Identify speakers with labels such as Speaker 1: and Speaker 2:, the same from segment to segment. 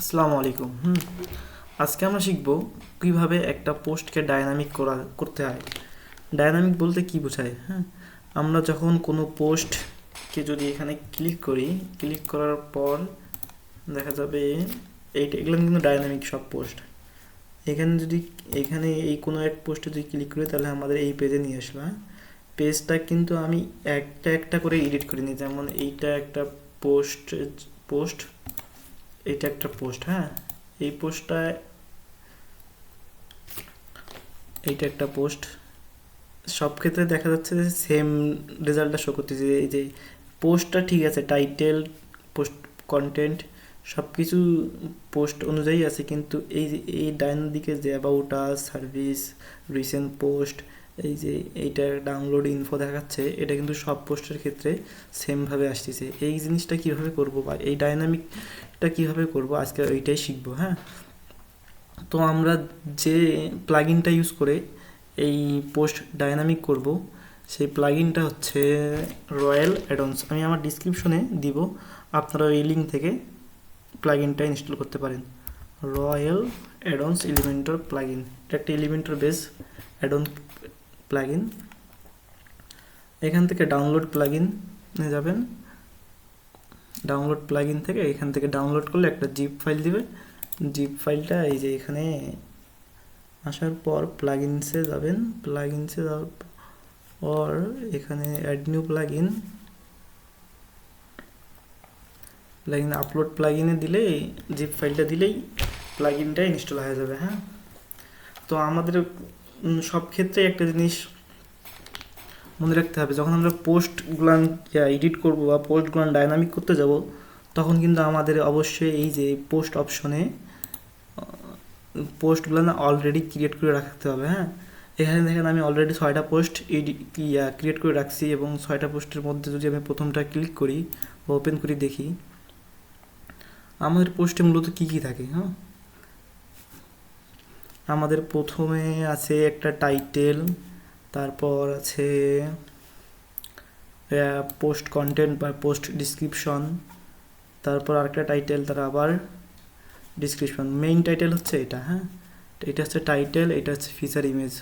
Speaker 1: আসসালামু আলাইকুম। হুম, আজকে আমরা শিখব কীভাবে একটা পোস্টকে ডায়নামিক করা, করতে হয়। ডায়নামিক বলতে কি বোঝায়? হ্যাঁ আমরা যখন কোনো পোস্টকে যদি এখানে ক্লিক করি, ক্লিক করার পর দেখা যাবে এইটা, এগুলো কিন্তু ডায়নামিক সব পোস্ট। এখানে যদি, এখানে এই কোনো এক পোস্টে যদি ক্লিক করি, তাহলে আমাদের এই পেজে নিয়ে আসবে হ্যাঁ। পেজটা কিন্তু আমি একটা একটা করে এডিট করে করিনি যেমন এইটা একটা পোস্ট পোস্ট এটা একটা পোস্ট হ্যাঁ? এই পোস্টটায় এইটা একটা পোস্ট। সব ক্ষেত্রে দেখা যাচ্ছে যে সেম রেজাল্টটা শো করতেছে এই যে পোস্টটা ঠিক আছে টাইটেল পোস্ট কন্টেন্ট সব কিছু পোস্ট অনুযায়ী আছে, কিন্তু এই এই ডাইন দিকে যে about us service recent post এই যে এইটা ডাউনলোড ইনফো দেখাচ্ছে, এটা কিন্তু সব পোস্টের ক্ষেত্রে সেমভাবে আসতেছে। এই জিনিসটা কীভাবে করব বা এই ডাইনামিকটা কীভাবে করব, আজকে ওইটাই শিখব হ্যাঁ? তো আমরা যে প্লাগইনটা ইউজ করে এই পোস্ট ডাইনামিক করব, সেই প্লাগইনটা হচ্ছে রয়্যাল অ্যাডন্স আমি আমার ডিসক্রিপশনে দিব, আপনারা এই লিঙ্ক থেকে প্লাগইনটা ইনস্টল করতে পারেন। রয়্যাল অ্যাডন্স এলিমেন্টর প্লাগইন এটা একটা এলিমেন্টর বেস অ্যাডন প্লাগইন এখান থেকে ডাউনলোড প্লাগইন নিয়ে যাবেন। ডাউনলোড প্লাগইন থেকে এখান থেকে ডাউনলোড করলে একটা জিপ ফাইল দিবে। জিপ ফাইলটা এই যে এখানে আসার পর প্লাগইনসে যাবেন। প্লাগইনসে যাওয়ার পর এখানে add new plugin plugin upload প্লাগইনে দিলেই জিপ ফাইলটা দিলেই প্লাগইনটা ইনস্টল হয়ে যাবে হ্যাঁ। তো আমাদের সব ক্ষেত্রে একটা জিনিস মনে রাখতে হবে, যখন আমরা পোস্টগুলান এডিট করব বা পোস্টগুলান ডাইনামিক করতে যাব, তখন কিন্তু আমাদের অবশ্যই এই যে পোস্ট অপশনে পোস্টগুলো অলরেডি ক্রিয়েট করে রাখতে হবে হ্যাঁ? এখানে দেখেন আমি অলরেডি ছয়টা পোস্ট ক্রিয়েট করে রাখছি এবং ছয়টা পোস্টের মধ্যে যদি আমি প্রথমটা ক্লিক করি বা ওপেন করি দেখি, আমাদের পোস্টে মূলত কী কী থাকে হ্যাঁ? আমাদের প্রথমে আছে একটা টাইটেল তারপর আছে পোস্ট কন্টেন্ট বা পোস্ট ডিসক্রিপশন তারপর আরেকটা টাইটেল তার আবার ডিসক্রিপশন মেইন টাইটেল হচ্ছে এটা হ্যাঁ? এটা হচ্ছে টাইটেল এটা হচ্ছে ফিচার ইমেজ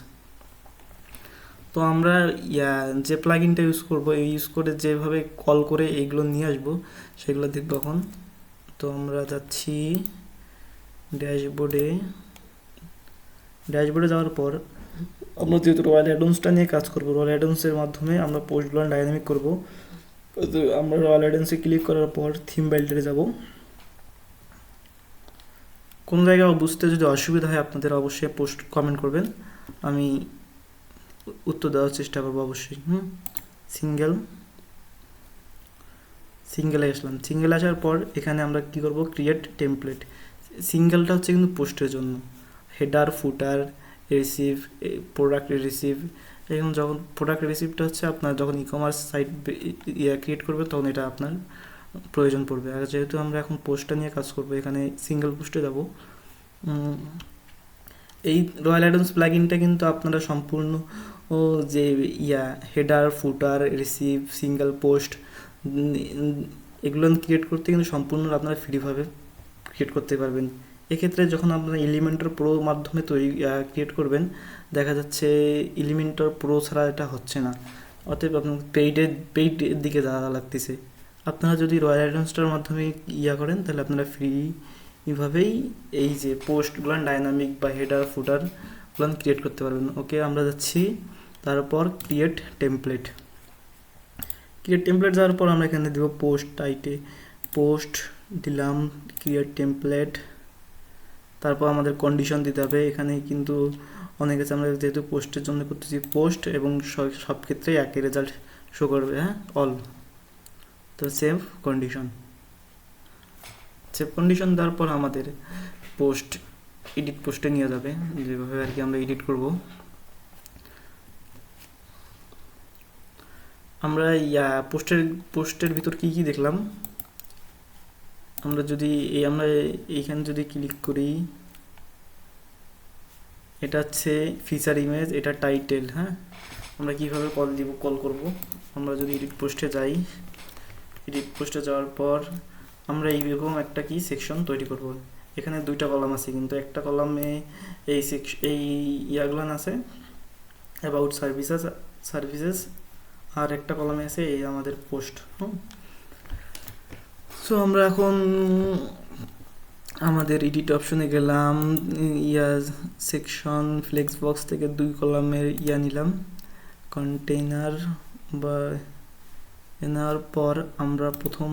Speaker 1: তো আমরা যে প্লাগইনটা ইউজ করব ইউজ করে যেভাবে কল করে এইগুলো নিয়ে আসব, সেগুলো দেখব এখন। তো আমরা যাচ্ছি ড্যাশবোর্ডে ড্যাশবোর্ডে যাওয়ার পর আমরা যেহেতু রয়্যাল অ্যাডন্সটা নিয়ে কাজ করব রয়্যাল অ্যাডন্সের মাধ্যমে আমরা পোস্টগুলো ডাইনামিক করব। আমরা রয়্যাল অ্যাডন্সে ক্লিক করার পর থিম বাইল্ডারে যাব। কোন জায়গায় বুঝতে যদি অসুবিধা হয় আপনাদের অবশ্যই পোস্ট কমেন্ট করবেন। আমি উত্তর দেওয়ার চেষ্টা করব অবশ্যই। হুম? সিঙ্গেল সিঙ্গেলে আসলাম। সিঙ্গেল আসার পর এখানে আমরা কি করব? ক্রিয়েট টেমপ্লেট সিঙ্গেলটা হচ্ছে কিন্তু পোস্টের জন্য। Header footer archive product archive এখন যখন প্রোডাক্ট রিসিভটা হচ্ছে আপনার যখন ই কমার্স সাইট ইয়ে ক্রিয়েট করবে, তখন এটা আপনার প্রয়োজন পড়বে। আর যেহেতু আমরা এখন পোস্টটা নিয়ে কাজ করব, এখানে সিঙ্গেল পোস্টে যাব এই রয়্যাল অ্যাডন্স প্লাগইনটা কিন্তু আপনারা সম্পূর্ণ, ও যে ইয়া header footer archive single post এগুলো ক্রিয়েট করতে কিন্তু সম্পূর্ণ আপনারা ফ্রিভাবে ক্রিয়েট করতে পারবেন। এক্ষেত্রে যখন আপনারা এলিমেন্টর প্রো মাধ্যমে তৈরি ক্রিয়েট করবেন, দেখা যাচ্ছে এলিমেন্টর প্রো ছাড়া এটা হচ্ছে না। অতএব আপনার পেইডের পেইডের দিকে যাওয়া লাগতেছে। আপনারা যদি রয়্যাল অ্যাডভান্সটার মাধ্যমে ইয়া করেন, তাহলে আপনারা ফ্রি এইভাবেই এই যে পোস্টগুলো ডাইনামিক বা হেডার ফুটারগুলো ক্রিয়েট করতে পারবেন। ওকে আমরা যাচ্ছি। তারপর ক্রিয়েট টেমপ্লেট ক্রিয়েট টেমপ্লেট যাওয়ার পর আমরা এখানে দেবো পোস্ট টাইটে পোস্ট দিলাম ক্রিয়েট টেমপ্লেট তারপর আমাদের কন্ডিশন দিতে হবে। এখানে কিন্তু অনেক আছে, আমরা যেহেতু পোস্টের জন্য করতেছি পোস্ট এবং সব- সব ক্ষেত্রে একই রেজাল্ট শো করবে হ্যাঁ? অল তো সেভ কন্ডিশন সেভ কন্ডিশন দেওয়ার পর আমাদের পোস্ট এডিট পোস্টে নিয়ে যাবে। যেভাবে আর কি আমরা এডিট করব। আমরা ইয়া পোস্টের পোস্টের ভিতর কি কি দেখলাম? আমরা যদি এই, আমরা এইখানে যদি ক্লিক করি, এটা হচ্ছে ফিচার ইমেজ এটা টাইটেল হ্যাঁ? আমরা কীভাবে কল দিব কল করব? আমরা যদি এডিট পোস্টে যাই এডিট পোস্টে যাওয়ার পর আমরা এইরকম একটা কি সেকশন তৈরি করব। এখানে দুইটা কলাম আছে, কিন্তু একটা কলামে এই এই ইয়াগুলো আছে অ্যাবাউট সার্ভিসেস সার্ভিসেস আর একটা কলামে আছে এই আমাদের পোস্ট হুম? সো আমরা এখন আমাদের এডিট অপশনে গেলাম, ইয়া সেকশন ফ্লেক্স বক্স থেকে দুই কলামের ইয়া নিলাম। কন্টেইনার বা এ নেওয়ার পর আমরা প্রথম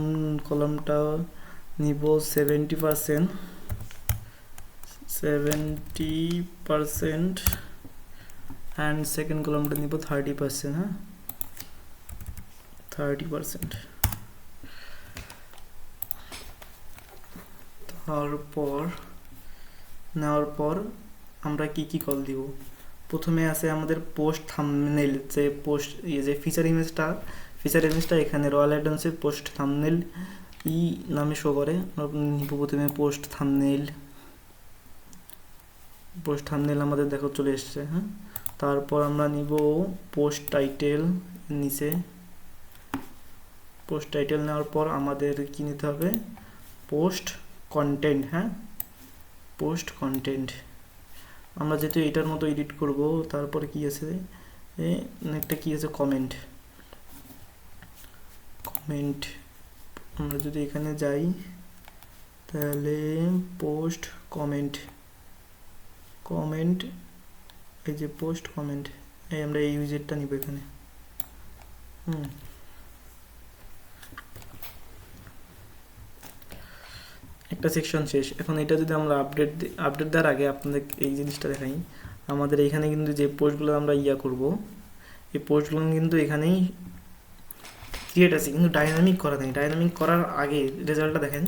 Speaker 1: কলামটা নিব seventy percent seventy percent and second কলামটা নিব থার্টি পারসেন্ট হ্যাঁ? থার্টি পারসেন্ট তারপর নেওয়ার পর আমরা কি কি কল দিব? প্রথমে আছে আমাদের পোস্ট থামনেল যে পোস্ট ইয়ে যে ফিচার ইমেজটা ফিচার ইমেজটা এখানে রয়্যাল অ্যাডান্সের পোস্ট থামনেল ই নামে শো করে। প্রথমে পোস্ট থামনেল পোস্ট থামনেল আমাদের দেখো চলে এসছে হ্যাঁ? তারপর আমরা নিব পোস্ট টাইটেল নিচে। পোস্ট টাইটেল নেওয়ার পর আমাদের কি নিতে হবে? পোস্ট কন্টেন্ট হ্যাঁ? পোস্ট কন্টেন্ট আমরা যেহেতু এটার মতো এডিট করব, তারপরে কি আছে? একটা কি আছে? কমেন্ট কমেন্ট আমরা যদি এখানে যাই, তাহলে পোস্ট কমেন্ট কমেন্ট এই যে পোস্ট কমেন্ট এই আমরা এই ইউজেরটা নিব এখানে। হুম। একটা সেকশন শেষ। এখন এটা যদি আমরা আপডেট আপডেট দেওয়ার আগে আপনাদের এই জিনিসটা দেখাই। আমাদের এখানে কিন্তু যে পোস্টগুলো আমরা ইয়া করব, এই পোস্টগুলো কিন্তু এখানেই ক্রিয়েট আছে, কিন্তু ডাইনামিক করা নেই। ডাইনামিক করার আগে রেজাল্টটা দেখেন।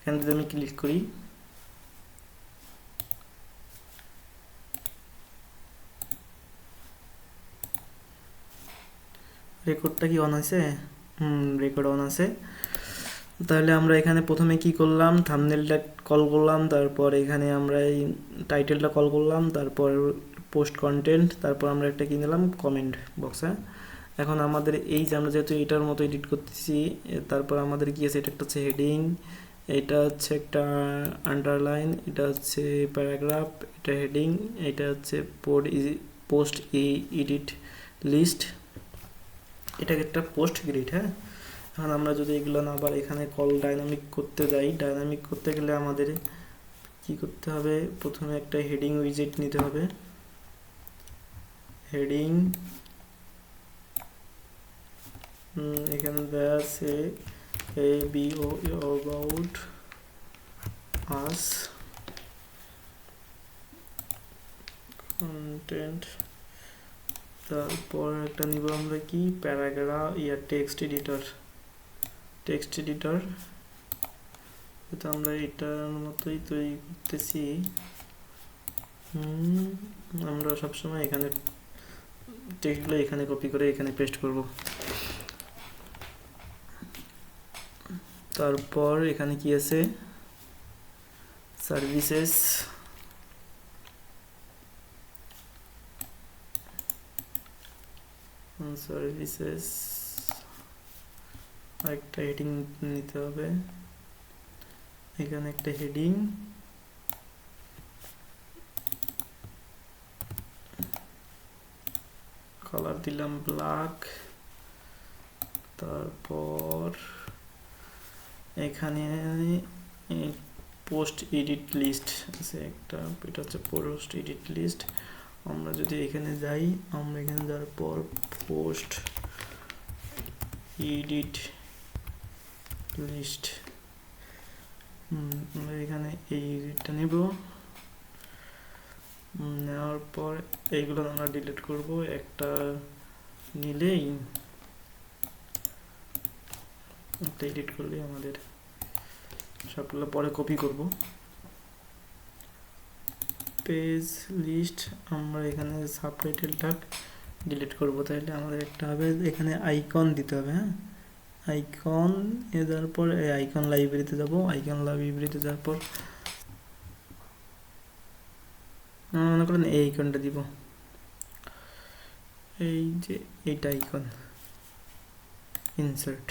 Speaker 1: এখানে যদি আমি ক্লিক করি। রেকর্ডটা কি অন আছে? হুম রেকর্ড অন আছে। তাহলে আমরা এখানে প্রথমে কি করলাম? থামনেলটা কল করলাম, তারপর এখানে আমরা এই টাইটেলটা কল করলাম, তারপর পোস্ট কন্টেন্ট তারপর আমরা একটা কি নিলাম? কমেন্ট বক্সে এখন আমাদের এই যে আমরা যেহেতু এটার মতো এডিট করতেছি তারপর আমাদের কি আছে? এটা একটা হচ্ছে হেডিং এটা হচ্ছে একটা আন্ডারলাইন এটা হচ্ছে প্যারাগ্রাফ এটা হেডিং এটা হচ্ছে পোড পোস্ট ই এডিট লিস্ট এটা একটা পোস্ট গ্রিড হ্যাঁ? এখন আমরা যদি এগুলো না আবার এখানে কল ডাইনামিক করতে যাই ডাইনামিক করতে গেলে আমাদের কি করতে হবে? প্রথমে একটা হেডিং উইজেট নিতে হবে। হেডিং এখানে দেওয়া আছে এ বি ও অ্যাবাউট আস কন্টেন্ট তারপর একটা নিব আমরা কি? প্যারাগ্রাফ ইয়া টেক্সট এডিটর টেক্সট এডিটর তো আমরা এটার মতোই তৈরি করতেছি। আমরা সবসময় এখানে টেক্সটগুলো এখানে কপি করে এখানে পেস্ট করব। তারপর এখানে কি আছে? সার্ভিসেস সার্ভিসেস একটা হেডিং নিতে হবে। এখানে একটা হেডিং কালার দিলাম ব্ল্যাক তারপর এখানে পোস্ট এডিট লিস্ট আছে একটা। এটা হচ্ছে পোস্ট এডিট লিস্ট আমরা যদি এখানে যাই, আমরা এখানে যাওয়ার পর পোস্ট এডিট লিস্ট। আমরা এখানে এই এডিটটা নেব। নেওয়ার পর এইগুলো আমরা ডিলিট করব। একটা নিলেই একটা এডিট করলেই আমাদের সবগুলো পরে কপি করব। পেজ লিস্ট আমরা এখানে সাবটাইটেলটা ডিলিট করব। তাহলে আমাদের একটা হবে, এখানে আইকন দিতে হবে হ্যাঁ? আইকন এ যাওয়ার পর আইকন লাইব্রেরিতে যাব। আইকন লাইব্রেরিতে যাওয়ার পর মনে করেন এই আইকনটা দিব। এই যে এইটা আইকন ইনসার্ট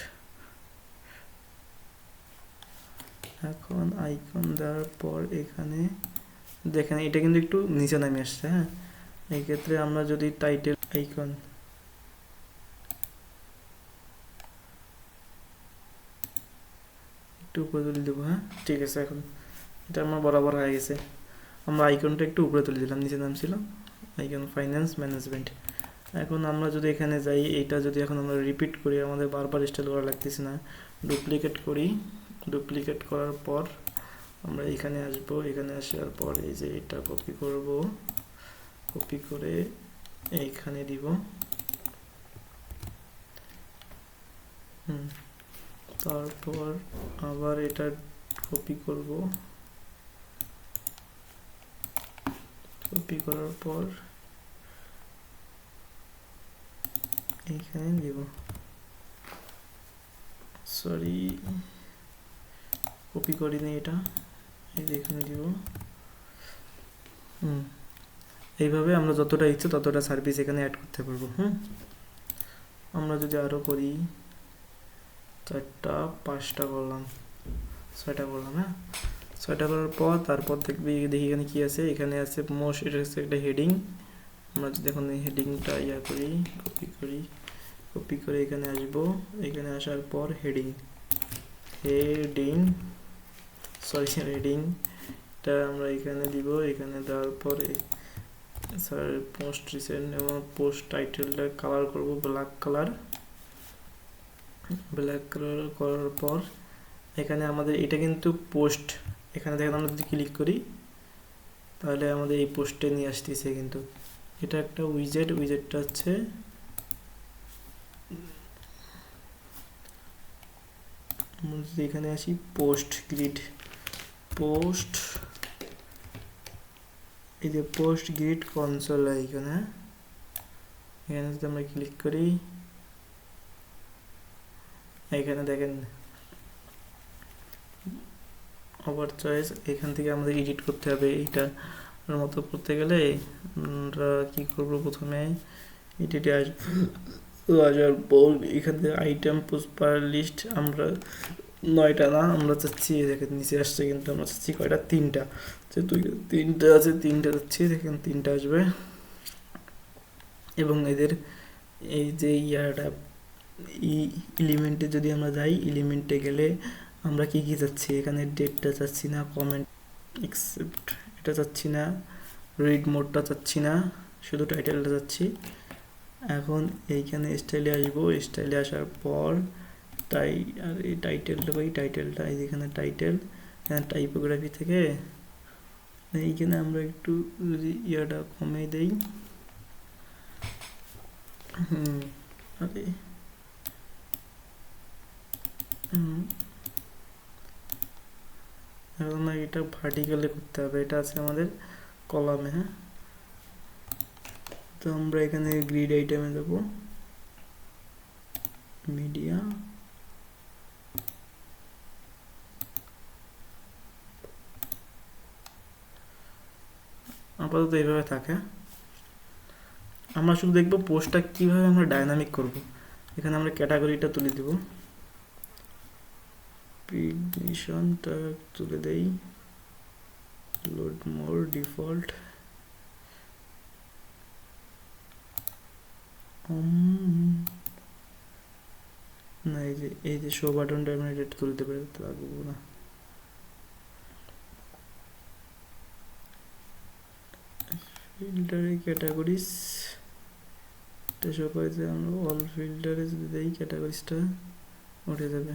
Speaker 1: এখন আইকন দেওয়ার পর এখানে, দেখেন, এটা কিন্তু একটু নিচে নামে আসছে হ্যাঁ? এই ক্ষেত্রে আমরা যদি টাইটেল আইকন একটু উপরে তুলে দেবো হ্যাঁ? ঠিক আছে, এখন। এটা আমার বরাবর হয়ে গেছে। আমরা আইকনটা একটু উপরে তুলে দিলাম, নিচে নাম ছিল আইকন ফাইন্যান্স ম্যানেজমেন্ট এখন আমরা যদি এখানে যাই এইটা যদি এখন আমরা রিপিট করি, আমাদের বারবার স্টাইল করা লাগতেছে না। ডুপ্লিকেট করি। ডুপ্লিকেট করার পর আমরা এখানে আসব। এখানে আসার পর এই যে এটা কপি করব। কপি করে এইখানে দিব। হুম। তারপর আবার এটা কপি করব। কপি করার পর এইখানে দিব। সরি কপি করিনি এটা। এই যে এখানে দিব। হুম, এইভাবে আমরা যতটা ইচ্ছে ততটা সার্ভিস এখানে অ্যাড করতে পারব। হুম, আমরা যদি আরও করি। চারটা পাঁচটা করলাম। ছয়টা করলাম হ্যাঁ? ছয়টা করার পর তারপর দেখবি, দেখি এখানে কী আছে। এখানে আছে মোস্ট এটা হচ্ছে একটা হেডিং আমরা যদি এখন হেডিংটা ইয়া করি কপি করি কপি করে এখানে আসব। এখানে আসার পর হেডিং হেডিং সরি হেডিং এটা আমরা এখানে দিব। এখানে দেওয়ার পরে স্যার পোস্ট রিসেন্ট এবং পোস্ট টাইটেলটা কালার করব ব্ল্যাক কালার ব্ল্যাক কালার করার পর এখানে আমাদের, এটা কিন্তু পোস্ট এখানে দেখেন আমরা যদি ক্লিক করি, তাহলে আমাদের এই পোস্টে নিয়ে আসতেছে কিন্তু। এটা একটা উইজেট উইজেটটা হচ্ছে এখানে আসি পোস্ট গ্রিড পোস্ট এই যে পোস্ট গ্রিড কনসোল এখানে এখানে যদি আমরা ক্লিক করি এখানে দেখেন ওভার চয়েস এখান থেকে আমাদের এডিট করতে হবে এইটা মতো করতে গেলে আমরা কী করব প্রথমে? এডিটে আসব আসার পর এখান থেকে আইটেম পার লিস্ট আমরা নয়টা না, আমরা চাচ্ছি, দেখেন নিচে আসছে কিন্তু আমরা চাচ্ছি কয়টা? তিনটা। যেহেতু তিনটা আছে, তিনটা চাচ্ছি, দেখেন তিনটা আসবে। এবং এদের এই যে ইয়াটা এলিমেন্টে যদি আমরা যাই এলিমেন্টে গেলে আমরা কি কি চাচ্ছি? এখানে ডেটটা চাচ্ছি না কমেন্ট এক্সেপ্ট এটা চাচ্ছি না রিড মোডটা চাচ্ছি না, শুধু টাইটেলটা চাচ্ছি। এখন এইখানে স্টাইলে আসব স্টাইলে আসার পর টাই আর এই টাইটেলটা ওই টাইটেলটা এই যেখানে টাইটেল এখানে টাইপোগ্রাফি থেকে। এইখানে আমরা একটু যদি ইয়াটা কমে দেই। হুম, আরে এখন এটা ভার্টিক্যালে করতে হবে। এটা আছে আমাদের কলামে হ্যাঁ? তো আমরা এখানে গ্রিড আইটেমে দেবো। মিডিয়া আপাতত এইভাবে থাকে। আমরা শুধু দেখব পোস্টটা কীভাবে আমরা ডাইনামিক করব। এখানে আমরা ক্যাটাগরিটা তুলে দিব। পিগনিশনটা তুলে দেই। লোড মোর ডিফল্ট না, এই যে এই যে শো বাটনটা আমি এটা তুলতে পারি লাগবো না। ফিল্টারে ক্যাটাগরিজ এটা শো করেছে আমরা অল ফিল্টারে যদি দেই ক্যাটাগরিজটা উঠে যাবে।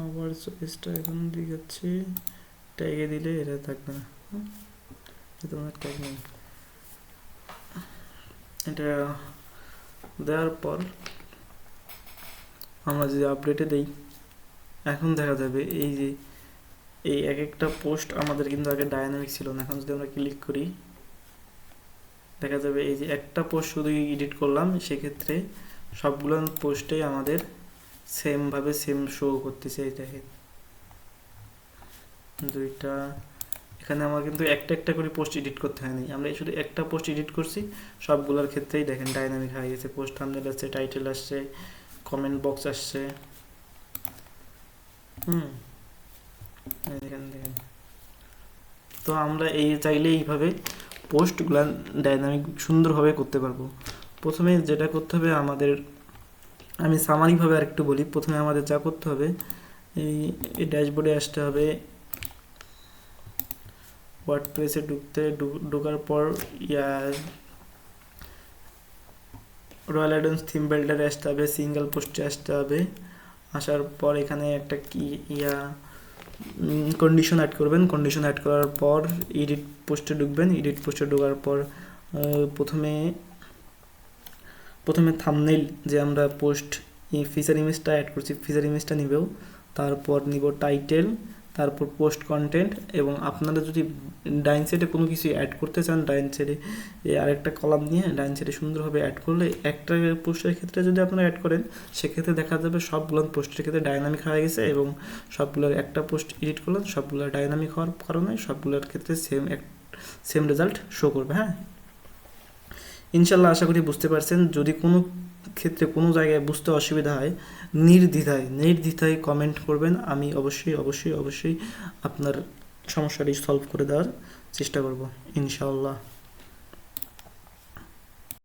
Speaker 1: আবার চয়েসটা এখন দেখাচ্ছে ট্যাগে দিলে এটা থাকবে না। আমার ট্যাগ নেই। এটা দেওয়ার পর আমরা যদি আপডেটে দেই, এখন দেখা যাবে এই যে, এই এক একটা পোস্ট আমাদের কিন্তু আগে ডায়নামিক ছিল না। এখন যদি আমরা ক্লিক করি, দেখা যাবে এই যে একটা পোস্ট শুধু এডিট করলাম, সেক্ষেত্রে সবগুলো পোস্টেই আমাদের সেমভাবে সেম শো করতেছে এই দেখেন। দুইটা, এখানে আমার কিন্তু একটা একটা করে পোস্ট এডিট করতে হয়নি। আমরা শুধু একটা পোস্ট এডিট করছি, সবগুলোর ক্ষেত্রেই দেখেন ডাইনামিক হয়ে গেছে। পোস্ট থাম্বনেল আসছে টাইটেল আসছে কমেন্ট বক্স আসছে। হুম দেখেন তো আমরা এই চাইলে এইভাবে পোস্টগুলো ডাইনামিক সুন্দরভাবে করতে পারব। প্রথমে যেটা করতে হবে আমাদের আমি সামারিকভাবে আরেকটু বলি, প্রথমে আমাদের যা করতে হবে, এই এই ড্যাশবোর্ডে আসতে হবে। ওয়ার্ড প্রেসে ঢুকতে ঢোকার পর ইয়ার রয়্যাল অ্যাডন্স থিম বিল্ডারে আসতে হবে সিঙ্গেল পোস্টে আসতে হবে। আসার পর এখানে একটা কি, ইয়া কন্ডিশন অ্যাড করবেন। কন্ডিশন অ্যাড করার পর এডিট পোস্টে ঢুকবেন। এডিট পোস্টে ঢোকার পর প্রথমে প্রথমে থামনেইল যে আমরা পোস্ট ফিচার ইমেজটা অ্যাড করছি ফিচার ইমেজটা নিবেও। তারপর নিব টাইটেল তারপর পোস্ট কন্টেন্ট এবং আপনারা যদি ডাইন সাইডে কোনো কিছু অ্যাড করতে চান, ডাইন সাইডে আরেকটা কলাম নিয়ে ডাইন সাইডে সুন্দরভাবে অ্যাড করলে একটা পোস্টের ক্ষেত্রে যদি আপনারা অ্যাড করেন, সেক্ষেত্রে দেখা যাবে সবগুলো পোস্টের ক্ষেত্রে ডাইনামিক হয়ে গেছে এবং সবগুলোর একটা পোস্ট এডিট করলেন, সবগুলো ডাইনামিক হওয়ার কারণে সবগুলোর ক্ষেত্রে সেম এক সেম রেজাল্ট শো করবে হ্যাঁ? ইনশাল্লাহ আশা করি বুঝতে পারছেন, যদি কোনো ক্ষেত্রে কোনো জায়গায় বুঝতে অসুবিধা হয়, নির্দ্বিধায় নির্দ্বিধায় কমেন্ট করবেন। আমি অবশ্যই অবশ্যই অবশ্যই আপনার সমস্যাটি সলভ করে দেওয়ার চেষ্টা করব ইনশাআল্লাহ